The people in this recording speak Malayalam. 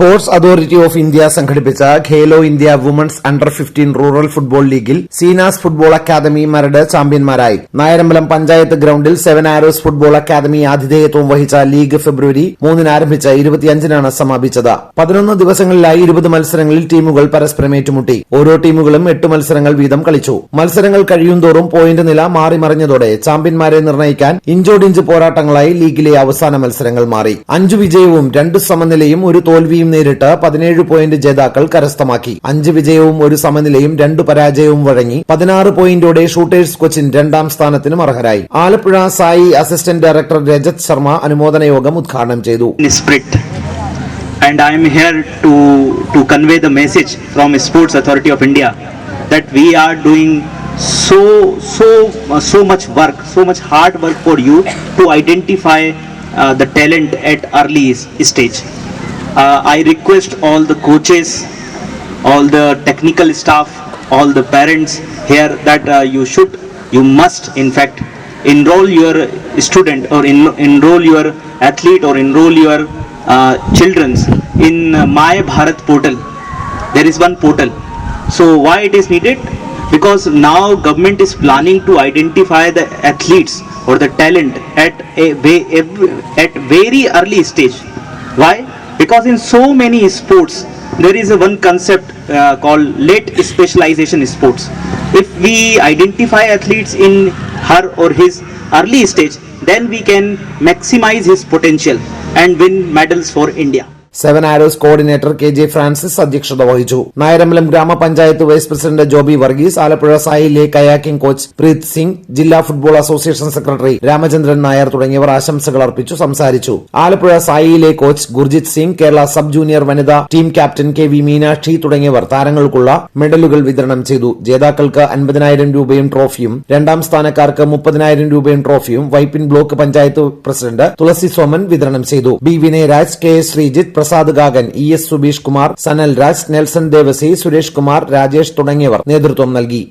സ്പോർട്സ് അതോറിറ്റി ഓഫ് ഇന്ത്യ സംഘടിപ്പിച്ച Khelo India women's under fifteen rural football ലീഗിൽ സീനാസ് ഫുട്ബോൾ അക്കാദമി മരട് ചാമ്പ്യന്മാരായി. നായരമ്പലം പഞ്ചായത്ത് ഗ്രൌണ്ടിൽ സെവൻ ആരോസ് ഫുട്ബോൾ അക്കാദമി ആതിഥേയത്വം വഹിച്ച ലീഗ് ഫെബ്രുവരി മൂന്നിന് ആരംഭിച്ച ഇരുപത്തിയഞ്ചിനാണ് സമാപിച്ചത്. പതിനൊന്ന് ദിവസങ്ങളിലായി ഇരുപത് മത്സരങ്ങളിൽ ടീമുകൾ പരസ്പരം ഏറ്റുമുട്ടി. ഓരോ ടീമുകളും എട്ട് മത്സരങ്ങൾ വീതം കളിച്ചു. മത്സരങ്ങൾ കഴിയുംതോറും പോയിന്റ് നില മാറിമറിഞ്ഞതോടെ ചാമ്പ്യന്മാരെ നിർണയിക്കാൻ ഇഞ്ചോടിഞ്ച് പോരാട്ടങ്ങളായി ലീഗിലെ അവസാന മത്സരങ്ങൾ മാറി. അഞ്ചു വിജയവും രണ്ട് സമനിലയും ഒരു തോൽവിയും നേരിട്ട് പതിനേഴ് പോയിന്റ് ജേതാക്കൾ കരസ്ഥമാക്കി. അഞ്ച് വിജയവും ഒരു സമനിലയും രണ്ട് പരാജയവും വഴങ്ങി പതിനാറ് പോയിന്റോടെ ഷൂട്ടേഴ്സ് കൊച്ചിൻ രണ്ടാം സ്ഥാനത്തിനും അർഹരായി. Alappuzha SAI assistant director Rajat Sharma അനുമോദന യോഗം ഉദ്ഘാടനം ചെയ്തു. So, so, so much work, so much hard work for you to identify uh, the talent at early stage. Uh, i request all the coaches all the technical staff all the parents here that uh, you should you must in fact enroll your student or en- enroll your athlete or enroll your uh, children's in uh, my bharat portal. There is one portal. So why it is needed? Because now government is planning to identify the athletes or the talent at a at very early stage. Why because in so many sports there is a one concept uh, called late specialization sports. If we identify athletes in her or his early stage then we can maximize his potential and win medals for india seven arrows coordinator K J Francis അധ്യക്ഷത വഹിച്ചു. നായരമ്പലം ഗ്രാമപഞ്ചായത്ത് വൈസ് പ്രസിഡന്റ് ജോബി വർഗീസ് ആലപ്പുഴ സായിലെ കയാക്കിംഗ് കോച്ച് പ്രീത് സിംഗ് ജില്ലാ football association secretary Ramachandran Nair തുടങ്ങിയവർ ആശംസകൾ അർപ്പിച്ചു സംസാരിച്ചു. Alappuzha സായിലെ coach Gurjit Singh Kerala sub junior വനിതാ team captain K V Meenakshi തുടങ്ങിയവർ താരങ്ങൾക്കുള്ള മെഡലുകൾ വിതരണം ചെയ്തു. ജേതാക്കൾക്ക് അൻപതിനായിരം രൂപയും ട്രോഫിയും രണ്ടാം സ്ഥാനക്കാർക്ക് മുപ്പതിനായിരം രൂപയും ട്രോഫിയും വൈപ്പിൻ ബ്ലോക്ക് പഞ്ചായത്ത് പ്രസിഡന്റ് തുളസി സോമൻ വിതരണം ചെയ്തു. B Vinayaraj K Sreejith Prasad Gagan E S Subeesh Kumar Sanal Raj Nelson Devassy Suresh Kumar Rajesh തുടങ്ങിയവർ നേതൃത്വം നൽകി.